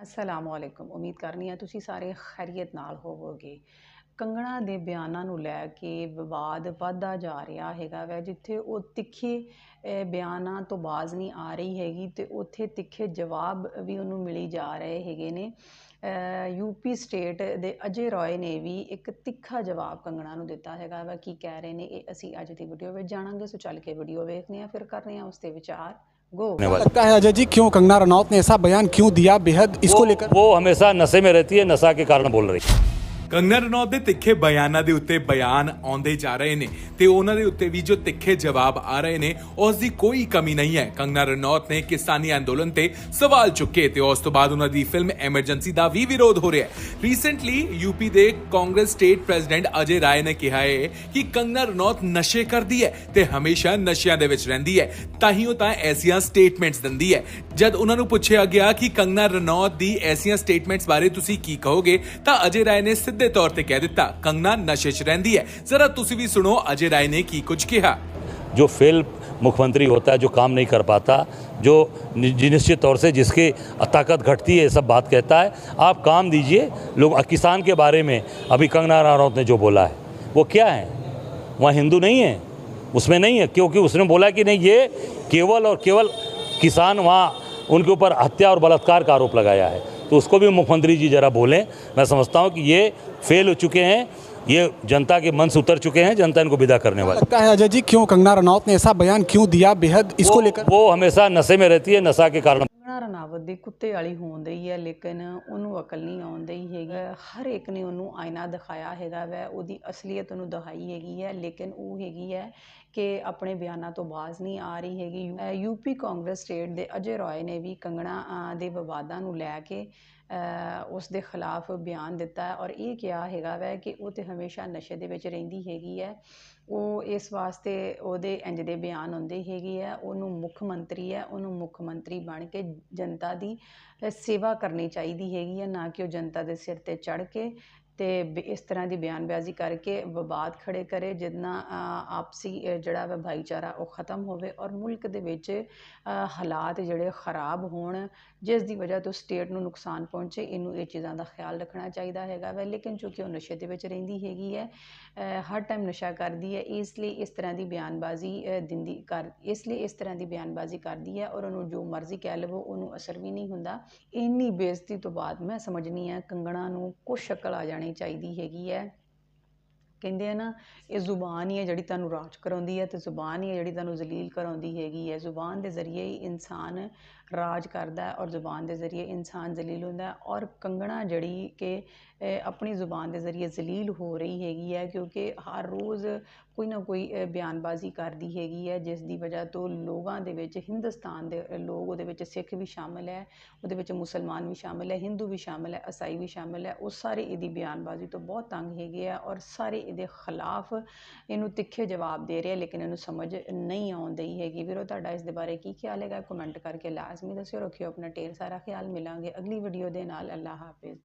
ਅਸਲਾਮ ਵਾਲੇਕਮ ਉਮੀਦ ਕਰਨੀ ਆ ਤੁਸੀਂ ਸਾਰੇ ਖੈਰੀਅਤ ਨਾਲ ਹੋਵੋਗੇ। ਕੰਗਣਾ ਦੇ ਬਿਆਨਾਂ ਨੂੰ ਲੈ ਕੇ ਵਿਵਾਦ ਵਧਦਾ ਜਾ ਰਿਹਾ ਹੈਗਾ ਵੈ, ਜਿੱਥੇ ਉਹ ਤਿੱਖੇ ਬਿਆਨਾਂ ਤੋਂ ਬਾਜ਼ ਨਹੀਂ ਆ ਰਹੀ ਹੈਗੀ ਤੇ ਉੱਥੇ ਤਿੱਖੇ ਜਵਾਬ ਵੀ ਉਹਨੂੰ ਮਿਲੀ ਜਾ ਰਹੇ ਹੈਗੇ ਨੇ। ਯੂਪੀ ਸਟੇਟ ਦੇ ਅਜੇ ਰॉय ਨੇ ਵੀ ਇੱਕ ਤਿੱਖਾ ਜਵਾਬ ਕੰਗਣਾ ਨੂੰ ਦਿੱਤਾ ਹੈਗਾ ਵਾ। ਕੀ ਕਹਿ ਰਹੇ ਨੇ ਇਹ ਅਸੀਂ ਅੱਜ ਦੀ ਵੀਡੀਓ ਵਿੱਚ ਜਾਣਾਂਗੇ, ਸੋ ਚੱਲ ਕੇ ਵੀਡੀਓ ਵੇਖਦੇ ਆ ਫਿਰ ਕਰ ਰਹੇ ਆ ਉਸ ਤੇ ਵਿਚਾਰ। गो लगता है अजय जी क्यों कंगना रनौत ने ऐसा बयान क्यों दिया बेहद इसको वो- लेकर वो हमेशा नशे में रहती है नशा के कारण बोल रही है ਕੰਗਨਾ ਰਣੌਤ ਦੇ ਤਿੱਖੇ ਬਿਆਨਾਂ ਦੇ ਉੱਤੇ ਬਿਆਨ ਆਉਂਦੇ ਜਾ ਰਹੇ ਨੇ ਤੇ ਉਹਨਾਂ ਦੇ ਉੱਤੇ ਵੀ ਜੋ ਤਿੱਖੇ ਜਵਾਬ ਆ ਰਹੇ ਨੇ, ਉਸ ਦੀ ਕੋਈ ਕਮੀ ਨਹੀਂ ਹੈ। ਕੰਗਨਾ ਰਣੌਤ ਨੇ ਕਿਸਾਨੀ ਅੰਦੋਲਨ ਤੇ ਸਵਾਲ ਚੁੱਕੇ ਤੇ ਉਸ ਤੋਂ ਬਾਅਦ ਉਹਨਾਂ ਦੀ ਫਿਲਮ ਐਮਰਜੈਂਸੀ ਦਾ ਵੀ ਵਿਰੋਧ ਹੋ ਰਿਹਾ ਹੈ। ਰੀਸੈਂਟਲੀ ਯੂਪੀ ਦੇ ਕਾਂਗਰਸ ਸਟੇਟ ਪ੍ਰੈਜ਼ੀਡੈਂਟ ਅਜੇ ਰਾਏ ਨੇ ਕਿਹਾ ਹੈ ਕਿ ਕੰਗਨਾ ਰਣੌਤ ਨਸ਼ੇ ਕਰਦੀ ਹੈ ਤੇ ਹਮੇਸ਼ਾ ਨਸ਼ਿਆਂ ਦੇ ਵਿੱਚ ਰਹਿੰਦੀ ਹੈ। ਤਾਂ ਹੀ ਉਹ ਤਾਂ ਐਸੀਆਂ ਸਟੇਟਮੈਂਟਸ ਦਿੰਦੀ ਹੈ। ਜਦ ਉਹਨਾਂ ਨੂੰ ਪੁੱਛਿਆ ਗਿਆ ਕਿ ਕੰਗਨਾ ਰਣੌਤ ਦੀ ਐਸੀਆਂ ਸਟੇਟਮੈਂਟਸ ਬਾਰੇ ਤੁਸੀਂ ਕੀ ਕਹੋਗੇ, ਤਾਂ ਅਜੇ ਰਾਏ ਨੇ ਸਿੱਧੇ ਤੌਰ ਤੇ ਕਹਿ ਦਿੱਤਾ ਕੰਗਨਾ ਨਸ਼ੇ 'ਚ ਰਹਿੰਦੀ ਹੈ ਜ਼ਰਾ ਤੁਸੀਂ ਵੀ ਸੁਣੋ ਅਜੇ ਰਾਏ ਨੇ ਕੀ ਕੁਝ ਕਿਹਾ जो फेल मुख्यमंत्री होता है जो काम नहीं कर पाता जो नि- निश्चित तौर से जिसकी ताकत घटती है ये सब बात कहता है आप काम दीजिए लोग किसान के बारे में अभी कंगना रनौत ने जो बोला है वो क्या है वहाँ हिंदू नहीं है उसमें नहीं है क्योंकि उसने बोला कि नहीं ये केवल और केवल किसान वहाँ उनके ऊपर हत्या और बलात्कार का आरोप लगाया है तो उसको भी मुख्यमंत्री जी जरा बोलें। मैं समझता हूँ कि ये फेल हो चुके हैं ये जनता के मन से उतर चुके हैं जनता इनको विदा करने वाले। लगता है अजय जी क्यों कंगना रनौत ने ऐसा बयान क्यों दिया? बेहद इसको लेकर वो हमेशा नशे में रहती है नशा के कारण। ਕੰਗਣਾ ਦੀ ਕੁੱਤੇ ਵਾਲੀ ਹੋਣ ਡਈ ਹੈ, ਲੇਕਿਨ ਉਹਨੂੰ ਅਕਲ ਨਹੀਂ ਆਉਣ ਡਈ ਹੈਗੀ। ਹਰ ਇੱਕ ਨੇ ਉਹਨੂੰ ਆਇਨਾ ਦਿਖਾਇਆ ਹੈਗਾ ਵੈ, ਉਹਦੀ ਅਸਲੀਅਤ ਉਹਨੂੰ ਦਿਖਾਈ ਹੈਗੀ ਹੈ, ਲੇਕਿਨ ਉਹ ਹੈਗੀ ਹੈ ਕਿ ਆਪਣੇ ਬਿਆਨਾਂ ਤੋਂ ਬਾਜ਼ ਨਹੀਂ ਆ ਰਹੀ ਹੈਗੀ। ਅਹ ਯੂਪੀ ਕਾਂਗਰਸ ਸਟੇਟ ਦੇ ਅਜੇ ਰੋਏ ਨੇ ਵੀ ਕੰਗਣਾ ਦੇ ਵਿਵਾਦਾਂ ਨੂੰ ਲੈ ਕੇ ਉਸ ਦੇ ਖਿਲਾਫ ਬਿਆਨ ਦਿੱਤਾ ਔਰ ਇਹ ਕਿਹਾ ਹੈਗਾ ਵੈ ਕਿ ਉਹ ਤਾਂ ਹਮੇਸ਼ਾ ਨਸ਼ੇ ਦੇ ਵਿੱਚ ਰਹਿੰਦੀ ਹੈਗੀ ਹੈ। ਉਹ ਇਸ ਵਾਸਤੇ ਉਹਦੇ ਇੰਝ ਦੇ ਬਿਆਨ ਆਉਂਦੇ ਹੈਗੇ ਆ ਉਹਨੂੰ ਮੁੱਖ ਮੰਤਰੀ ਹੈ, ਉਹਨੂੰ ਮੁੱਖ ਮੰਤਰੀ ਬਣ ਕੇ ਜਨਤਾ ਦੀ ਸੇਵਾ ਕਰਨੀ ਚਾਹੀਦੀ ਹੈਗੀ ਹੈ, ਨਾ ਕਿ ਉਹ ਜਨਤਾ ਦੇ ਸਿਰ ਤੇ ਚੜ ਕੇ ਅਤੇ ਬ- ਇਸ ਤਰ੍ਹਾਂ ਦੀ ਬਿਆਨਬਾਜ਼ੀ ਕਰਕੇ ਵਿਵਾਦ ਖੜ੍ਹੇ ਕਰੇ, ਜਿੰਨਾ ਆਪਸੀ ਜਿਹੜਾ ਵਾ ਭਾਈਚਾਰਾ ਉਹ ਖਤਮ ਹੋਵੇ ਔਰ ਮੁਲਕ ਦੇ ਵਿੱਚ ਹਾਲਾਤ ਜਿਹੜੇ ਖਰਾਬ ਹੋਣ, ਜਿਸ ਦੀ ਵਜ੍ਹਾ ਤੋਂ ਸਟੇਟ ਨੂੰ ਨੁਕਸਾਨ ਪਹੁੰਚੇ, ਇਹਨੂੰ ਇਹ ਚੀਜ਼ਾਂ ਦਾ ਖਿਆਲ ਰੱਖਣਾ ਚਾਹੀਦਾ ਹੈਗਾ ਵੈ। ਲੇਕਿਨ ਚੂੰਕਿ ਉਹ ਨਸ਼ੇ ਦੇ ਵਿੱਚ ਰਹਿੰਦੀ ਹੈਗੀ ਹੈ ਹਰ ਟਾਈਮ ਨਸ਼ਾ ਕਰਦੀ ਹੈ, ਇਸ ਲਈ ਇਸ ਤਰ੍ਹਾਂ ਦੀ ਬਿਆਨਬਾਜ਼ੀ ਦਿੰਦੀ ਕਰ, ਇਸ ਲਈ ਇਸ ਤਰ੍ਹਾਂ ਦੀ ਬਿਆਨਬਾਜ਼ੀ ਕਰਦੀ ਹੈ ਔਰ ਉਹਨੂੰ ਜੋ ਮਰਜ਼ੀ ਕਹਿ ਲਵੋ, ਉਹਨੂੰ ਅਸਰ ਵੀ ਨਹੀਂ ਹੁੰਦਾ। ਇੰਨੀ ਬੇਇੱਜ਼ਤੀ ਤੋਂ ਬਾਅਦ ਮੈਂ ਸਮਝਣੀ ਹੈ, ਕੰਗਣਾ ਨੂੰ ਕੁਛ ਸ਼ਕਲ ਆ ਜਾਣੀ ਚਾਹੀਦੀ ਹੈਗੀ ਹੈ। ਕਹਿੰਦੇ ਆ ਨਾ, ਇਹ ਜ਼ੁਬਾਨ ਹੀ ਹੈ ਜਿਹੜੀ ਤੁਹਾਨੂੰ ਰਾਜ ਕਰਾਉਂਦੀ ਹੈ ਅਤੇ ਜ਼ੁਬਾਨ ਹੀ ਹੈ ਜਿਹੜੀ ਤੁਹਾਨੂੰ ਜ਼ਲੀਲ ਕਰਾਉਂਦੀ ਹੈਗੀ ਹੈ। ਜ਼ੁਬਾਨ ਦੇ ਜ਼ਰੀਏ ਹੀ ਇਨਸਾਨ ਰਾਜ ਕਰਦਾ ਔਰ ਜ਼ੁਬਾਨ ਦੇ ਜ਼ਰੀਏ ਇਨਸਾਨ ਜ਼ਲੀਲ ਹੁੰਦਾ ਔਰ ਕੰਗਣਾ ਜਿਹੜੀ ਕਿ ਆਪਣੀ ਜ਼ੁਬਾਨ ਦੇ ਜ਼ਰੀਏ ਜ਼ਲੀਲ ਹੋ ਰਹੀ ਹੈਗੀ ਹੈ ਕਿਉਂਕਿ ਹਰ ਰੋਜ਼ ਕੋਈ ਨਾ ਕੋਈ ਬਿਆਨਬਾਜ਼ੀ ਕਰਦੀ ਹੈਗੀ ਹੈ, ਜਿਸ ਦੀ ਵਜ੍ਹਾ ਤੋਂ ਲੋਕਾਂ ਦੇ ਵਿੱਚ, ਹਿੰਦੁਸਤਾਨ ਦੇ ਲੋਕ ਉਹਦੇ ਵਿੱਚ ਸਿੱਖ ਵੀ ਸ਼ਾਮਿਲ ਹੈ, ਉਹਦੇ ਵਿੱਚ ਮੁਸਲਮਾਨ ਵੀ ਸ਼ਾਮਿਲ ਹੈ, ਹਿੰਦੂ ਵੀ ਸ਼ਾਮਿਲ ਹੈ ਈਸਾਈ ਵੀ ਸ਼ਾਮਿਲ ਹੈ, ਉਹ ਸਾਰੇ ਇਹਦੀ ਬਿਆਨਬਾਜ਼ੀ ਤੋਂ ਬਹੁਤ ਤੰਗ ਹੈਗੇ ਆ ਔਰ ਸਾਰੇ ਇਹਦੇ ਖਿਲਾਫ ਇਹਨੂੰ ਤਿੱਖੇ ਜਵਾਬ ਦੇ ਰਿਹਾ, ਲੇਕਿਨ ਇਹਨੂੰ ਸਮਝ ਨਹੀਂ ਆਉਂਦੀ ਹੈਗੀ। ਵੀਰੋ, ਤੁਹਾਡਾ ਇਸ ਦੇ ਬਾਰੇ ਕੀ ਖਿਆਲ ਹੈਗਾ? ਕਮੈਂਟ ਕਰਕੇ ਲਾਜ਼ਮੀ ਦੱਸਿਓ, ਰੱਖਿਓ ਆਪਣਾ ਢੇਰ ਸਾਰਾ ਖਿਆਲ। ਮਿਲਾਂਗੇ ਅਗਲੀ ਵੀਡੀਓ ਦੇ ਨਾਲ। ਅੱਲਾ ਹਾਫਿਜ਼।